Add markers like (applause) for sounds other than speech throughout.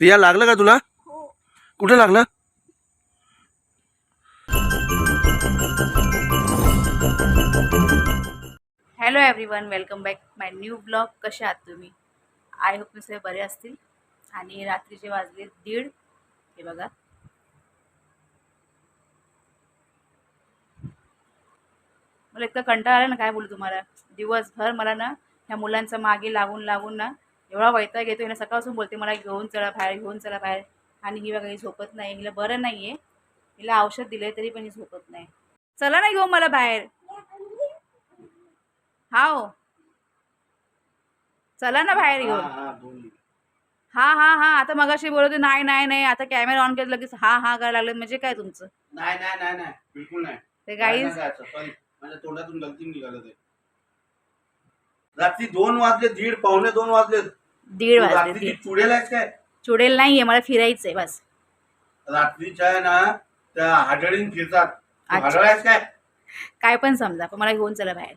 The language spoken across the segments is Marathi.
प्रिया लागलं का तुला? कुठे लागलं? Hello everyone welcome back my new blog कसे आहात तुम्ही? आय होप सगळे बरे असतील. आणि रात्रीचे वाजले दीड हे बघा. मला इतका कंटाळा आला ना काय बोलू तुम्हाला? दिवसभर मला ना ह्या मुलांचा मागे लागून लागून ना एवढा वैताग येतो हिला सकाळपासून बोलते मला घेऊन चला बाहेर घेऊन चला बाहेर. आणि ही बघा ही झोपत नाही. हिला बरं नाही आहे हिला औषध दिलं तरी पण ही झोपत नाही. चला ना घेऊन मला बाहेर. हाव चला ना बाहेर घेऊन. हा हा हा आता मगाशी बोलत होते, नाही नाही नाही आता कॅमेरा ऑन केलं लगेच हा हा करायला लागलं म्हणजे काय तुमचं? नाही नाही नाही नाही बिलकुल नाही. ते माझ्या तोंडातून गलती निघालं ते रात्री दोन वाजले दीड पावणे दोन वाजले. दीड वाजले दीड. चुडेल आहेस काय? चुडेल नाहीये मला फिरायचंय बस. रात्रीच्या आहे ना त्या हाडळीन फिरतात. तू अच्छा. हाडळ आहेस काय? काय पण समजा पण मला घेऊन चला बाहेर.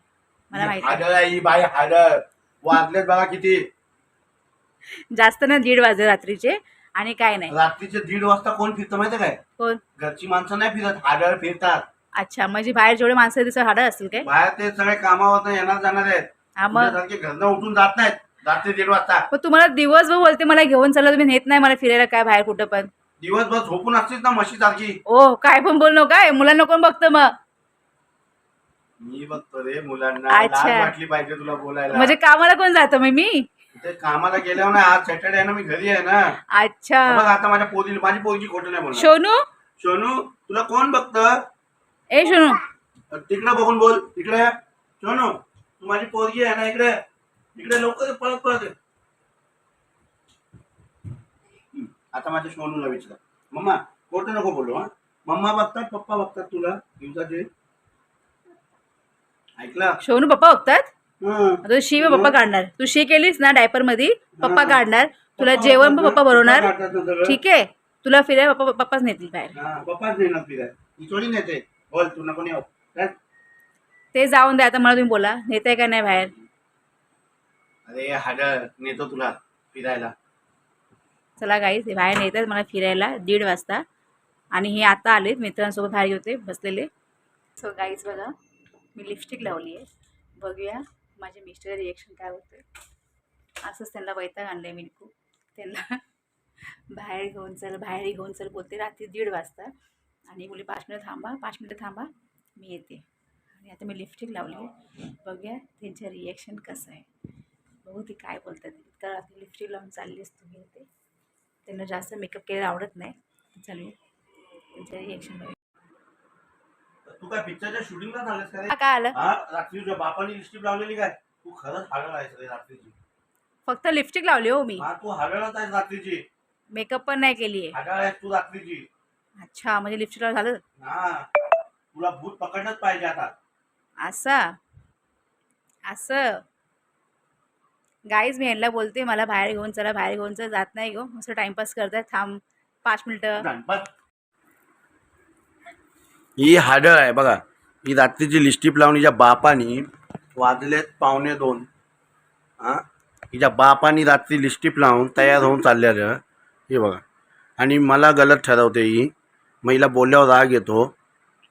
मला माहिती हाडळ आहे ही बाई हाडळ वाजलेत बघा किती. जास्त ना दीड वाजले रात्रीचे आणि काय नाही. रात्रीचे दीड वाजता कोण फिरतं माहिती काय? कोण? घरची माणसं नाही फिरत हाडळ फिरतात. अच्छा म्हणजे बाहेर जेवढे माणसं आहेत, तिचं हाडं असतील काय? बाहेर ते सगळे कामावर येणार जाणार आहेत. हा मग. घरनं उठून जात नाहीत. रात्री दीड वाजता. पण तुम्हाला दिवसभर बोलते मला घेऊन चला तुम्ही नेत नाही मला फिरायला काय बाहेर कुठं पण. दिवसभर झोपून असतेच ना म्हशी सारखी. ओ काय पण बोल नको काय? मुलांना कोण बघतं मग? मी बघतो रे मुलांना. अच्छा. वाटली पाहिजे तुला बोलायला. म्हणजे कामाला कोण जातं मग मी? ते कामाला गेल्यावर ना आज सॅटर्डे आहे ना मी घरी आहे ना. अच्छा. बघ आता माझ्या पोरी माझी पोरगी खोटं नाही बोलणार. सोनू सोनू तुला कोण बघतं? ए सोनू तिकडे बघून बोल इकडे. सोनू तू माझी पोरगी आहे ना इकडे. इकडे लवकर पळत पळत आता माझ्या सोनूला विचार. मम्मा खोटं नको बोलू हा. मम्मा बघतात पप्पा बघतात तुला? दिवसाचे ऐकला? सोनू पप्पा बघतात? हं. आता शी व पप्पा काढणार. तू शी केलीस ना डायपरमध्ये पप्पा हा. काढणार. तुला पप्पा जेवण पण पप्पा बनवणार. पप्पा काढतात ना सगळं. ठीक आहे. तुला फिराय पप्पा पप्पाच नेतील बाहेर. हा पप्पाच नेणार फिराय. ही थोडी नेते. बोल तू नको नेऊ. चल. ते जाऊन द्या आता मला तुम्ही बोला. नेताय का नाही बाहेर? अरे हाड नेतो तुला फिरायला. चला गाईस हे बाहेर नेतात मला फिरायला दीड वाजता. आणि हे आता आलेत मित्रांसोबत बाहेर होते बसलेले. सो गाईस बघा मी लिपस्टिक लावली आहे. बघूया माझे मिस्टर रिएक्शन काय होते असंच त्यांना वैताग आणलं आहे मी खूप. त्यांना बाहेर घेऊन चल बाहेर घेऊन चल बोलते. रात्री दीड वाजता. आणि मुली पाच मिनिटं थांबा पाच मिनिटं थांबा मी येते. आणि आता मी लिपस्टिक लावली आहे. बघूया त्यांचं रिएक्शन कसं आहे. बघू ते काय बोलतात. इतका रात्री लिपस्टिक लावून चालली असतो मी ते. त्यांना जास्त मेकअप केलेला आवडत नाही. चालू. त्यांचं रिएक्शन बघूया. तू काय पिक्चरच्या शूटिंगला झालंस का रे? काय आलं? हा रात्री तुझ्या बापाने लिस्टिप लावलेली काय? तू खरंच आहेस रे रात्रीची. फक्त लिपस्टिक लावली हो मी. हा तू आहेस रात्रीची. मेकअप पण नाही केली आहे. आहेस तू रात्रीची. अच्छा म्हणजे लिपस्टिक लावून झालं? हा तुला भूत पकडलंच पाहिजे आता. असं? असं? गाईज मी यांना बोलते मला बाहेर घेऊन चला बाहेर घेऊन चला जात नाही गो. मस्त टाइमपास करतात थांब पाच मिनटं. ही हाडळ आहे बघा. ही रात्रीची लिस्टिप लावून हिच्या बापानी वाजलेत पावणे दोन. हा? हिच्या बापानी रात्री लिस्टिप लावून तयार होऊन चाललेलं. हे बघा. आणि मला गलत ठरवते ही. मग हिला बोलल्यावर राग येतो.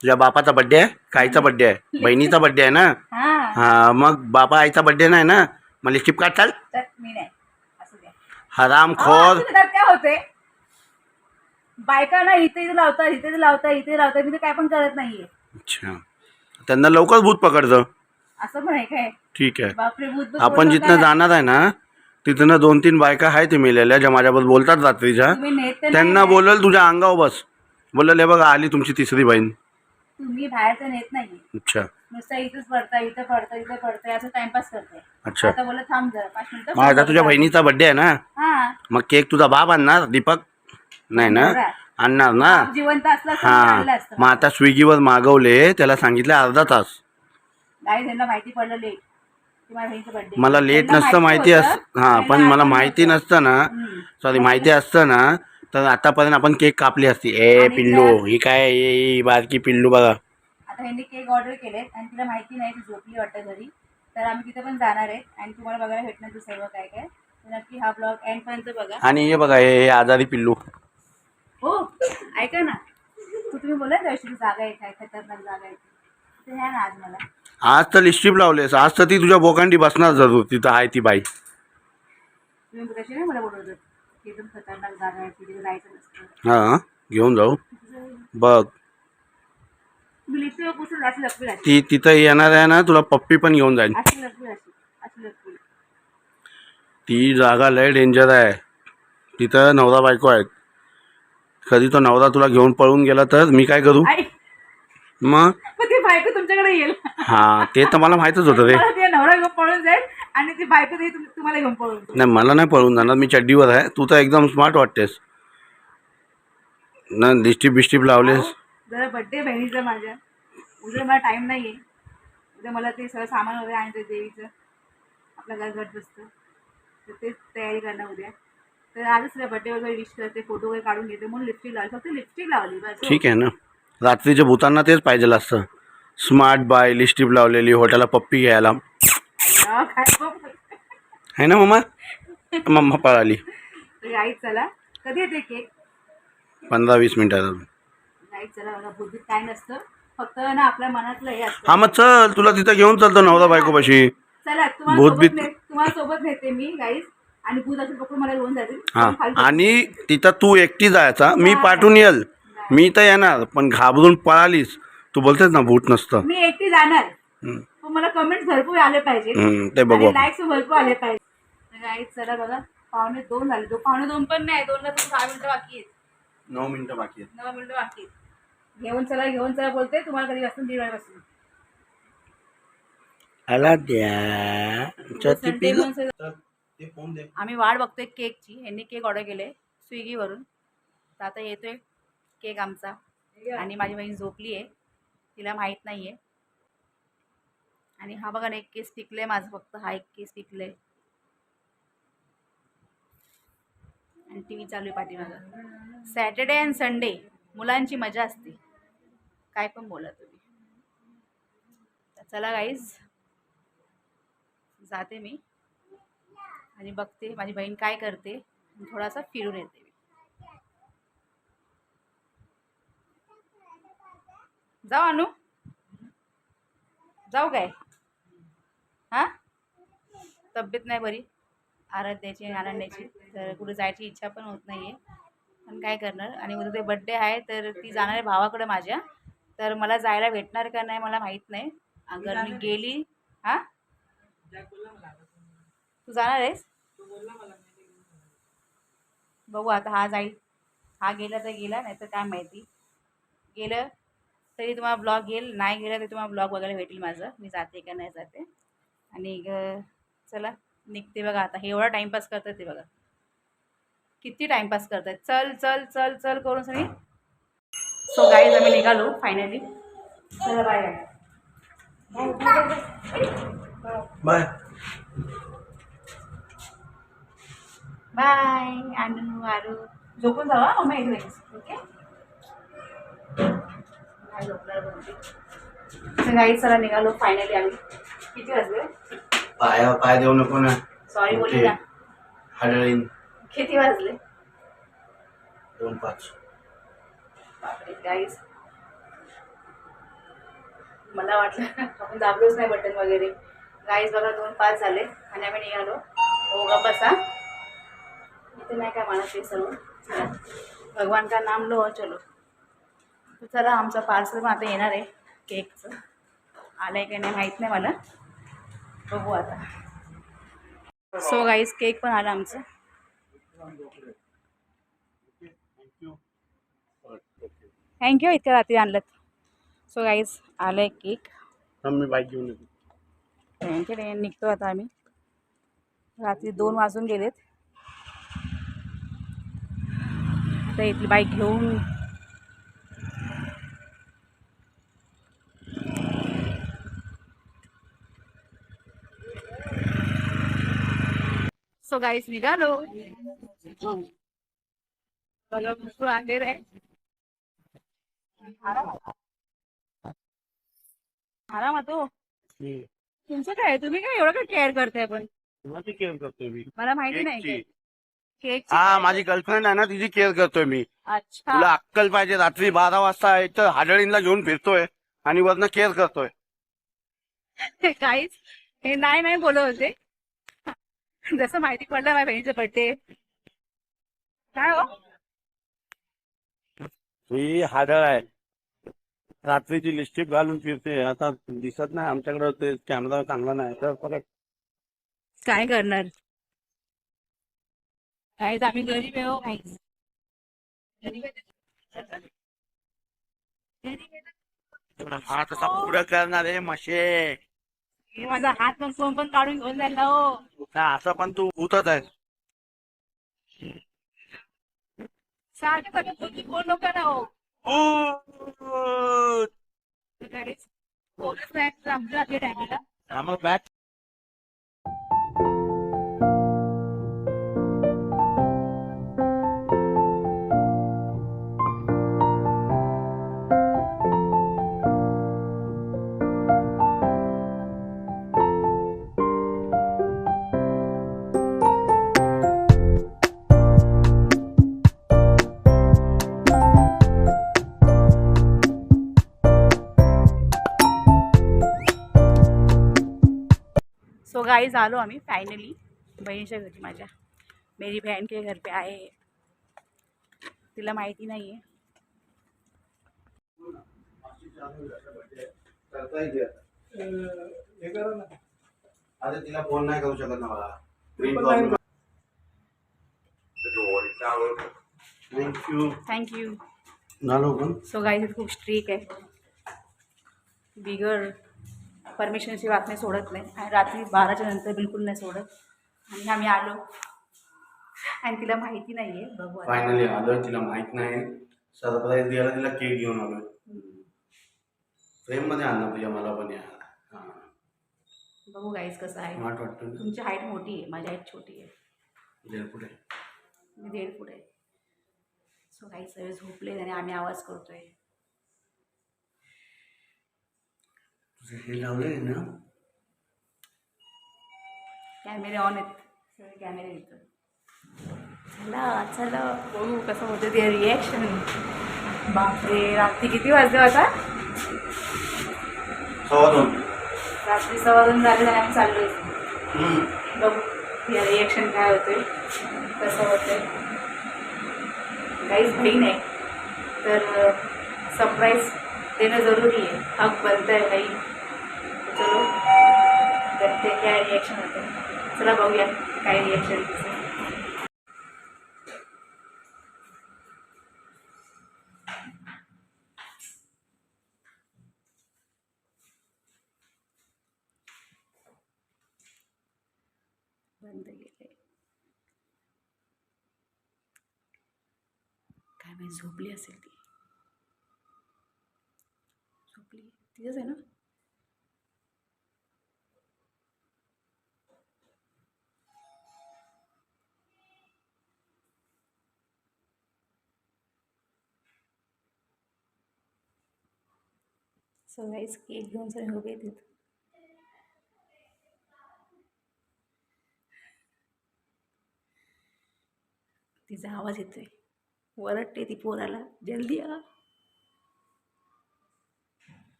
तुझ्या बापाचा बड्डे आहे? का आईचा बड्डे आहे? (laughs) बहिणीचा बड्डे आहे ना? हा. हा मग बापा आईचा बड्डे नाही ना? मग लिस्टिप काढ चाल तर मी नाही. असू द्या. हरामखोर असं काय होते. बायका ना इथे लावतात इथे लावतात इथे लावतात. मी ते काय पण करत नाहीये. अच्छा. त्यांना लवकर भूत पकडतं. असं पण आहे काय? ठीक आहे. बापरे भूत भूत आपण बोलवताय. जिथनं जाणार आहे ना तिथनं दोन तीन बायका आहेत मेलेल्या ज्या माझ्याबरोबर बोलतात रात्रीच्या. तुम्ही नेत तर त्यांना. बोलल तुझ्या अंगावर बस. बोलल हे बघा आली तुमची तिसरी बहीण. तुम्ही बाहेरचं नेत नाही अच्छा. नुसतं इथंच पडता इथं पडतं इथं पडतं असं टाइमपास करते. अच्छा. आता बोला थांब जरा पाच मिनिटं मग आता तुझ्या बहिणीचा बड्डे आहे ना? हा. मग केक तुझा बाप आणणार दीपक? नाही ना. आणणार. ना? जिवंत असला हा. असतं. मग आता स्विगीवर मागवले त्याला सांगितले अर्धा तास. गाई त्यांना माहिती पडलं लेट बर्थडे मला लेट नसतं माहिती अस हां पण मला माहिती नसतं ना. सॉरी माहिती असतं ना. तर आतापर्यंत आपण केक कापली असती. ए पिल्लू ही काय ए, बारकी पिल्लू बघा. आता ह्यांनी केक ऑर्डर केलेत आणि तिला माहिती नाही ती झोपली वाटतं घरी. तर आम्ही तिथे पण जाणार आहे आणि तुम्हाला बघायला भेटणार ते सर्व काय काय. तर नक्की हा ब्लॉग एंडपर्यंत बघा. आणि हे बघा हे आजारी पिल्लू. हो ऐका ना. तू तुम्ही बोला जागा आहे काय खतरनाक जागा आहे. ती. ते ह्या ना आज मला. आज तर लिस्टिप लावलेस आज तर ती तुझ्या बोकांडी बसणार जरूर. तिथं आहे ती बाई. तुम्ही कशी नाही मला बोलवत एकदम खतरनाक जागा आहे तिथे जायचं नसतं. हां घेऊन जाऊ. बघ. लपवी अशी. ती तिथं येणार आहे ना तुला पप्पी पण घेऊन जाईल. अशी लपवी अशी अशी लपवी. ती जागा लय डेंजर आहे. तिथं नवरा बायको आहेत. कधी तो नवरा तुला घेऊन पळून गेला तर मी काय करू? आई. मग? पण ती बायको तुमच्याकडे येईल. हां ते तर मला माहीतच होतं रे. ते नवरा घेऊन पळून जाईल. आणि ती बायको तुम- तुम्हाला घेऊन पळून. नाही मला नाही पळून जाणार. मी चड्डीवर आहे. तू तर एकदम स्मार्ट वाटतेस. ना लिस्टिप बिस्टिप लावलेस. जरा बड्डे बहिणीचा माझ्या. उद्या मला टाईम नाही आहे उद्या मला ते सगळं सामान वगैरे आणायचं देवीचं आपल्या घर घट बसतं. तर तेच तयारी करणार उद्या. तर आजच तिला बड्डे वगैरे विश करते फोटो वगैरे काढून घेते. म्हणून लिपस्टिक लावली. फक्त लिपस्टिक लावली बस. ठीक आहे ना. रात्रीच्या भूतांना तेच पाहिजे असतं. स्मार्ट बाय लिस्टिप लावलेली हॉटेलला पप्पी घ्यायला. आहे ना मम्मा मम्मा पळाली. गाईच चला. कधी येते केक पंधरा वीस मिनिटात गाईच चला बघा बुद्धीत काय नसतं. फक्त ना आपल्या मनातलं हे असतं. हा मग चल. तुला तिथं घेऊन चालतो नवरा बायकोपाशी. चला तुम्हाला भूत सोबत बीत- ने- तुम्हाला सोबत नेते मी गाईज आणि भूत असेल पकडून मला घेऊन जातील. हां. खाली- आणि तिथं तू एकटी जायचा. मी पाठवून येईल. मी तर येणार पण घाबरून पळालीस. तू बोलतेस ना भूत नसतं. मी एकटी जाणार. हम्म. पण मला कमेंट्स भरपूर आले पाहिजे हम्म, ते बघू आपण. लाईक्स भरपूर आले पाहिजे गाईज चला बघा. पावणे दोन झाले. दो पावणे दोन पण नाही दोनला पण सहा मिनिटं बाकी आहेत. नऊ मिनिटं बाकी आहेत. नऊ मिनिटं बाकी आहेत. घेऊन चला घेऊन चला बोलते. तुम्हाला कधी वाजता दीड वाजता आला द्या. Sunday घेऊन चला. ते फोन दे. आम्ही वाट बघतोय केकची. यांनी केक ऑर्डर केले स्विगीवरून. तर आता येतोय केक आमचा. आणि माझी बहीण झोपली आहे तिला माहीत नाही आहे आणि हा बघा ना एक केस पिकले माझं फक्त हा एक केस पिकले आणि टी व्ही चालू आहे पाठीमागं. सॅटर्डे अँड संडे मुलांची मजा असते. काय पण बोला तुम्ही. चला गाईज जाते मी. आणि बघते माझी बहीण काय करते थोडासा फिरून येते मी. जाऊ अनु. जाऊ काय? हां? तब्येत नाही बरी? आराध्याची आनंदाची तर कुठे जायची इच्छा पण होत नाही आहे पण काय करणार? आणि उद्या ते बड्डे आहे तर ती जाणार आहे भावाकडे माझ्या. तर मला जायला भेटणार का नाही मला माहीत नाही. अगर मी गेली हां? तू जाणार आहेस? बघू आता हा जाईल. हा गेला तर गेला नाही तर काय माहिती. गेलं तरी तुम्हाला ब्लॉग येईल नाही गेलं तरी तुम्हाला ब्लॉग बघायला भेटेल माझं. मी जाते का नाही जाते. आणि चला निघते बघा आता. हे एवढा टाईमपास करतात ते बघा. किती टाईमपास करतात. चल चल चल चल करून सगळी. सो गाईज आम्ही निघालो फायनली चला बाय बाय बाय अनु आरू झोपून जावा मम्मा ओके नाही झोपणार बोलते तर गाई चला निघालो फायनली आम्ही. किती वाजले? पाया पाय देऊ नको ना. सॉरी बोलली ना. हडळीन किती वाजले? दोन पाच. बापरे गाईस मला वाटलं आपण दाबलोच नाही बटन वगैरे. गाईस बघा दोन पाच झाले आणि आम्ही निघालो. ओगा बसा इथे नाही काय म्हणत ते सर्व? भगवान का नाम लो चलो. चला आमचं पार्सल पण आता येणार आहे. केकचं आलं आहे की नाही माहीत नाही मला. बघू आता. सो गाईस केक पण आलं आमचं. थँक्यू इतक्या रात्री आणलं सो गाईज आलं आहे केक मी बाईक घेऊन येतो. निघतो आता आम्ही. रात्री दोन वाजून गेलेत. आता इथली बाईक घेऊन सो गाईस निघालो आहे आराम तो तुमचं काय तुम्ही काय एवढं काय केअर करताय पण माझी केअर करतोय मी. मला माहिती नाही. केक हा माझी गर्लफ्रेंड आहे ना तिची केअर करतोय मी. अच्छा. तुला अक्कल पाहिजे रात्री बारा वाजता तर हाडळींना घेऊन फिरतोय आणि वरनं केअर करतोय. (laughs) काहीच हे नाही नाही बोलत होते. (laughs) जसं माहिती पडलं माझ्या बहिणीचं बर्थडे काय हो? ही हाडळ आहे. रात्रीची लिस्टिप घालून फिरते. आता दिसत नाही आमच्याकडे ते कॅमेरा चांगला नाही. तर परत काय करणार? काहीच आम्ही गरीब आहे हो. हात असा पुढं करणार आहे मशे. हे माझा हात पण कोण पण काढून घेऊन जायला हो. ना असं पण तू भूतच आहे सारखं सगळं तुम्ही कोण लोक ना हो? भूत! कोणच नाही आमच्या आपल्या टायमाला आम्हाला बॅट गाईज आलो आम्ही फायनली बहिणीच्या घरी माझ्या. मेरी बहन के घर पे आहे तिला माहिती नाही आहे अरे तिला फ़ोन नाही करू शकत ना मला thank you thank you so guys खूप स्ट्रीक आहे. बिगर परमिशनची बातमी सोडत नाही आणि रात्री बाराच्या नंतर बिलकुल नाही सोडत. आणि आम्ही आलो. आणि तिला माहिती नाही आहे बघू आता. फायनली आलोय तिला माहीत नाही सरप्राईज द्यायला तिला केक घेऊन आलोय. हम्म. फ्रेममध्ये आणलं तुझ्या मला पण या. हा. बघू गाईज कसं आहे. स्मार्ट वाटतं. ना तुमची हाईट मोठी आहे. माझी हाईट छोटी आहे. दे पुढे. मी दीड फूट आहे सो काही सगळे झोपले आणि आम्ही आवाज करतोय. तुझे हे लावलंय ना कॅमेरे ऑन आहेत सगळे कॅमेरे इथं चला चला बघू कसं होतं ते रिॲक्शन बापरे रात्री किती वाजले आता रात्री सव्वा दोन झाले आणि आम्ही चाललोय. बघू या रिॲक्शन काय होतंय कसं होतंय काहीच बहीण आहे तर सरप्राईज देणं जरुरी आहे हक बनत आहे काही चलो. ते काय रिॲक्शन होते? चला बघूया काय रिॲक्शन बंद गेले काय माहिती झोपली असेल ती. झोपली. तिथंच आहे ना? सो गाईज केक घेऊन सगळे उभे येतात तिचा आवाज येतोय वरटते ती पोराला जल्दी आ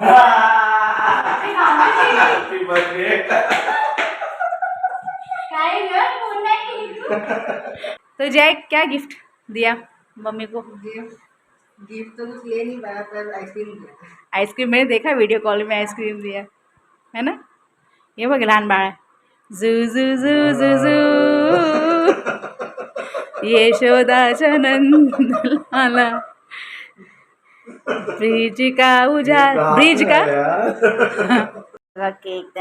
तो जय क्या गिफ्ट दिया मम्मी को? गिफ्ट तो कुछ ले नहीं पाया पर आइसक्रीम दिया। आइसक्रीम मैंने देखा वीडियो कॉल में आइसक्रीम दिया। है ना? ये बघ लहान बाळ आहे. झू झू झू झू झू यशोदाच्या नंदलाला ब्रिज का उजाड? ब्रिज का केक (laughs)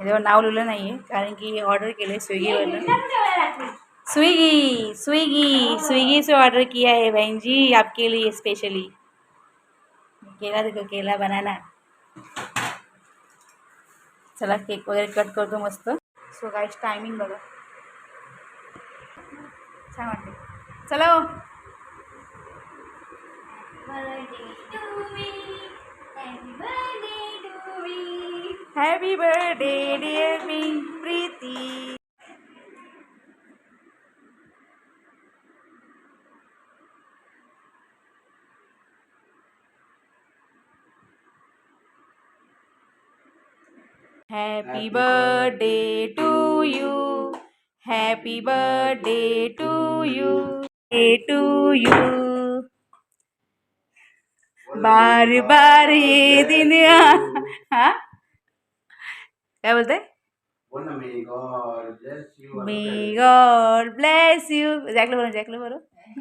त्याच्यावर नाव लिहिलं नाही आहे कारण की ऑर्डर केलं स्विगीवरनं स्विगी स्विगी स्विगी से ऑर्डर किया है बहन जी आपके लिए स्पेशली केला देखो केला बनाना. चला केक वगैरे कट करतो मस्त. सो गाईस टायमिंग बघा. छान वाटते चला Happy birthday dear me Preeti. Happy birthday to you. Happy birthday to you. Day to you. बार बार ये दिन हा? काय बोलते? बोल ना मे गॉड ब्लेस यू जॅकलं बरोबर जॅकलं बरोबर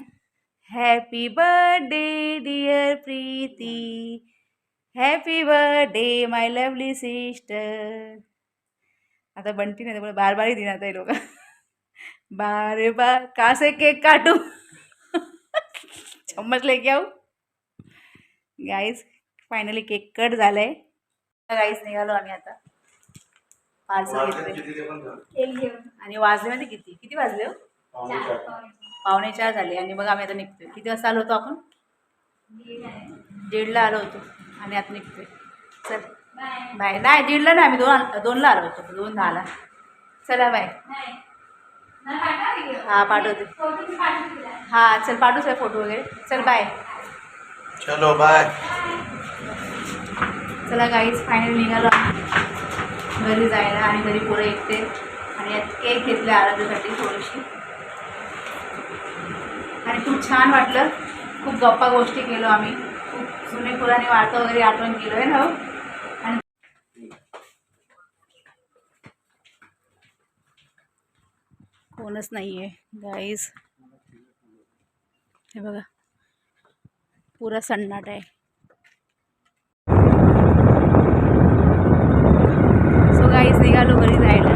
happy birthday dear Preeti happy birthday my lovely sister आता बनती नाही त्यामुळे बार बार दिन आता हे लोक. बार बार कहाँ से केक काटू. चम्मच लेके आऊ. गाईज फायनली केक कट झालाय. गाईज निघालो आम्ही आता. पार्सल घेतोय आणि वाजले माहिती किती? किती वाजले हो? पावणे चार. झाले. आणि मग आम्ही आता निघतोय. किती वाजता आलो होतो आपण? दीडला आलो होतो. आणि आता निघतोय. चल. बाय. नाही दीडला नाही आम्ही दोन दोनला आलो होतो. दोन दहाला. चला बाय. हा पाठवते. हा चल पाठवू फोटो वगैरे. चल बाय. चलो बाय चला गाईच फायनल निघालो घरी जायला आणि घरी पोरं एकटे. आणि यात केक घेतले आराध्यासाठी थोडीशी. आणि खूप छान वाटलं. खूप गप्पा गोष्टी केलो आम्ही. खूप जुने पुराने वार्ता वगैरे आठवण केलो आहे ना हो? आणि कोणच नाही आहे गाईज हे बघा. पुरा सन्नाट आहे. सो गाईज निघालो घरी जायला.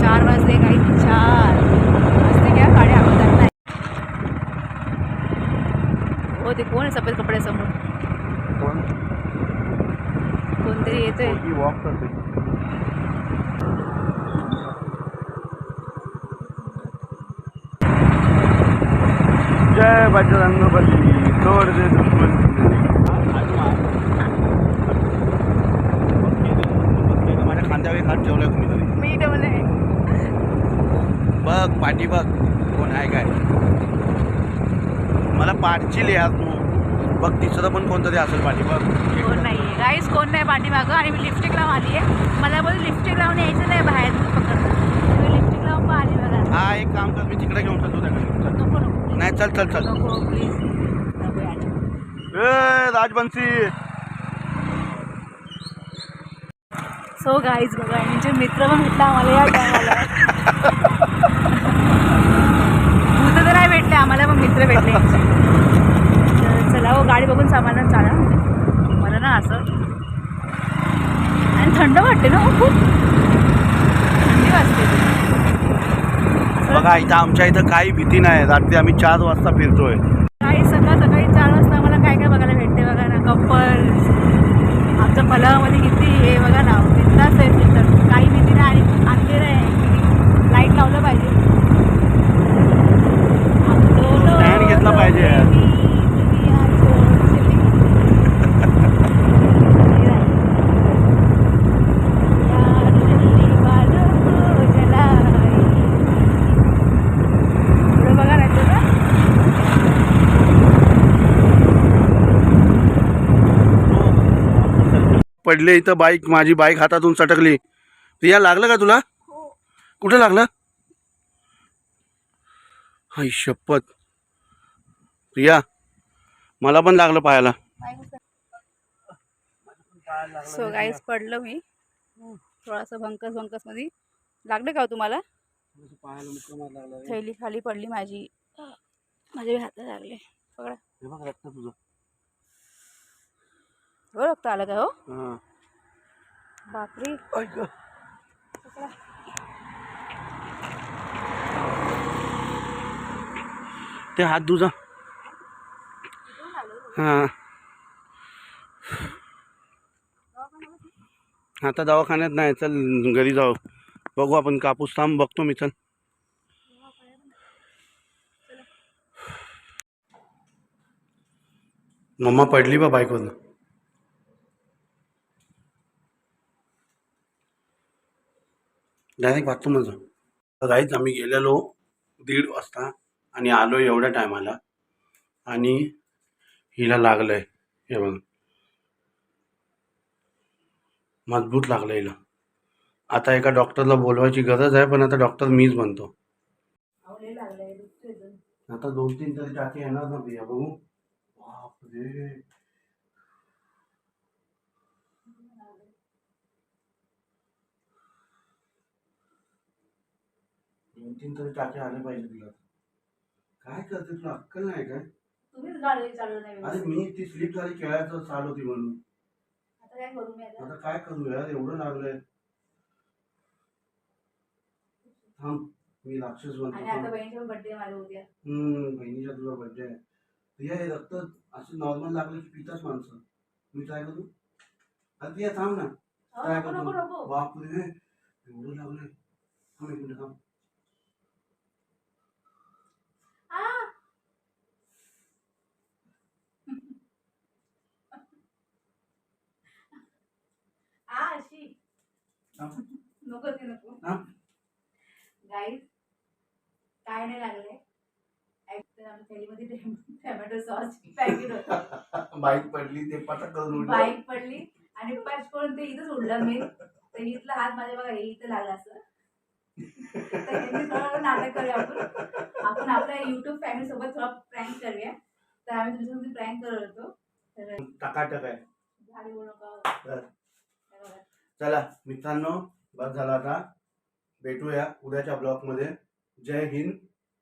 चार वाजले काही चार. वाजले क्या? गाडी आपण जात नाही हो ते कोण आहे सफेद कपड्यासमोर? कोणतरी येतोय. वॉक करते. जय बजरंग बली तोड दे दुश्मन. माझ्या खांद्यावर एक हात ठेवलाय कुणीतरी मी ठेवलंय बघ पाठी बघ कोण आहे काय. मला पाठची यार तू. बघ तिसरं पण कोणतरी असेल पाठी बघ. कोण नाही आहे. गाईज कोण नाही पाठीमागं आणि मी लिपस्टिक लावून आली आहे. मला बोल लिपस्टिक लावून यायचं नाही बाहेर. मी लिपस्टिक लावून पण आली बघा. हा एक काम कर मी तिकडे घेऊन चलतो त्याकडे. चल. नको नको. नाही चल चल चल. ए राजबंसी सो गाईज बघा यांचे मित्र पण भेटला आम्हाला या टायमाला भूत तर नाही भेटले आम्हाला पण मित्र भेटले. तर चला हो गाडी बघून सामान्यात चाला. मला ना असं आणि थंड वाटते ना हो खूप. थंडी वाजते. बघा इथं आमच्या इथं काही भीती नाही. रात्री आम्ही चार वाजता फिरतोय. काही सकाळ सकाळी चार वाजता आम्हाला काय काय बघायला भेटते बघा ना. कपल्स आमच्या फलामध्ये किती हे बघा ना. बिंदास आहे फिरतात काही भीती नाही. आणि अंधेर आहे. लाइट लावलं पाहिजे Stand घेतला पाहिजे. पुढं बघा ना तुला पडले इथं बाईक माझी बाईक हातातून सटकली रिया लागलं का तुला? कुठं लागलं? हाय शपथ. रिया मला पण लागलं पायाला सो गाईस पडलं मी. थोडासा भंकस भंकसमध्ये. लागलं का हो तुम्हाला? थैली खाली पडली माझी. माझ्या हाताला लागले. पकडा. तुझं. हो रक्त आलं का हो? हा. बापरी. ऐक. ते हात तुझा हां. आता दवाखान्यात नाही चल घरी जाऊ. बघू आपण कापूस थांब बघतो मी चल. मम्मा पडली बा बायकोनं डायरेक्ट बाथरूमच राईच आम्ही गेलेलो दीड वाजता आणि आलो एवढ्या टायमाला आणि हिला लागलं आहे हे बघ. मजबूत लागलं हिला. आता एका डॉक्टरला बोलवायची गरज आहे पण आता डॉक्टर मीच बनतो. आता दोन तीन तरी टाके येणार ना बघू बापरे. दोन तीन तरी टाके आले पाहिजे तुला काय करते तुला? अक्कल नाही काय? तुम्हीच गाडी चालू नाही अरे मी ती स्लिप झाली खेळायचं चालू होती म्हणून. आता काय करू मी आता? आता काय करू यार? एवढं लागलंय. थांब मी राक्षस बनतो. आणि आता थांब. बहिणीच्या बर्थडे माझ्या उद्या. हम्म बहिणीचा तुझा बर्थडे आहे. तुझ्या हे रक्त असं नॉर्मल लागलं की पिताच माणसं. मी काय करू? अरे तुझ्या थांब ना. अहो, काय नको नको करतो नको. बापरे. एवढं लागलंय. थांब एक मिनिट थांब आ! आ, अशी थांब नको ते नको गाईज काय नाही लागले. टोमॅटो सॉस पॅकेट होतं. बाईक पडली ते पटक करून उडलं. बाईक पडली आणि पच करून ते इथंच उडलं मी तर इथला हात माझ्या बघा इथं लागला असं. नाटक करूया आपण. आपण आपल्या युट्यूब फॅमिली सोबत थोडा प्रँक करूया. तर आम्ही तुमच्यासोबत प्रँक करत होतो. तर टकाटक आहे झाडी बोलू. चला मित्रांनो बस झाला आता. भेटूया उद्याच्या ब्लॉगमध्ये. जय हिंद.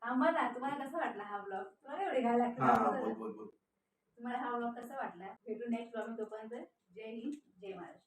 हा मला तुम्हाला कसं वाटला हा ब्लॉग तुम्हाला एवढे घायला हा बोल बोल बोल. तुम्हाला हा ब्लॉग कसा वाटला? भेटू नेक्स्ट ब्लॉग तोपर्यंत. जय हिंद जय महाराष्ट्र.